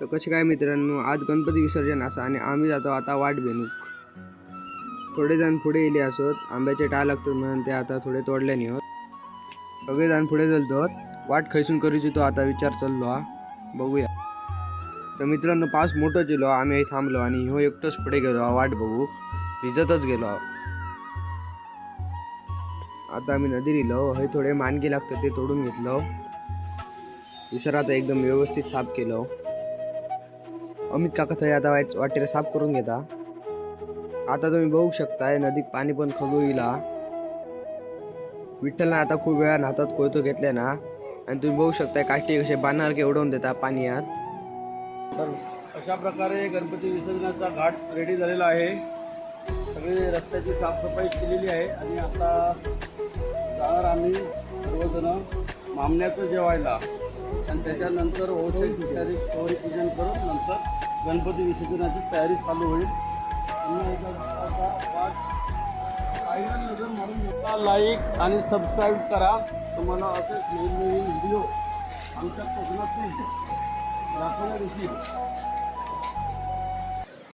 तर कसे काय मित्रांनो आज गणपती विसर्जन असा आणि आम्ही जातो आता वाट बेनूक थोडे जण पुढे येले असत आंब्याचे टाळ लागतात म्हणून ते आता थोडे तोडले नाही होत. सगळे जण पुढे चलतो वाट खैसून करूची तो आता विचार चाललो हा. बघूया. तर मित्रांनो पाऊस मोठं गेलो आम्ही थांबलो आणि ह्यो एकटोच पुढे गेलो वाट बघू. भिजतच गेलो आता आम्ही नदी लिहिलो हे थोडे मानगे लागतं ते तोडून घेतलं. विसर आता एकदम व्यवस्थित साफ केलं. अमित काका थंय आता वाईट वाटेला साफ करून घेता. आता तुम्ही बघू शकताय नदीत पाणी पण खगोईला विठ्ठलनं आता खूप वेळा हातात कोयतो घेतले ना. आणि तुम्ही बघू शकताय काष्टी कसे बाणासारखे उडवून देता पाण्यात. अशा प्रकारे गणपती विसर्जनाचा घाट रेडी झालेला आहे. सगळी रस्त्याची साफसफाई केलेली आहे. आणि आता जाणार आम्ही सर्वजण मामण्याचं जेवायला. आणि त्याच्यानंतर ओळखीची तयारी गौरी पूजन करून नंतर गणपती विसर्जनाची तयारी चालू होईल. पुन्हा लाईक आणि सबस्क्राईब करा. तुम्हाला असेच नवीन नवीन व्हिडिओ आमच्या कोकणातील दाखवण्याविषयी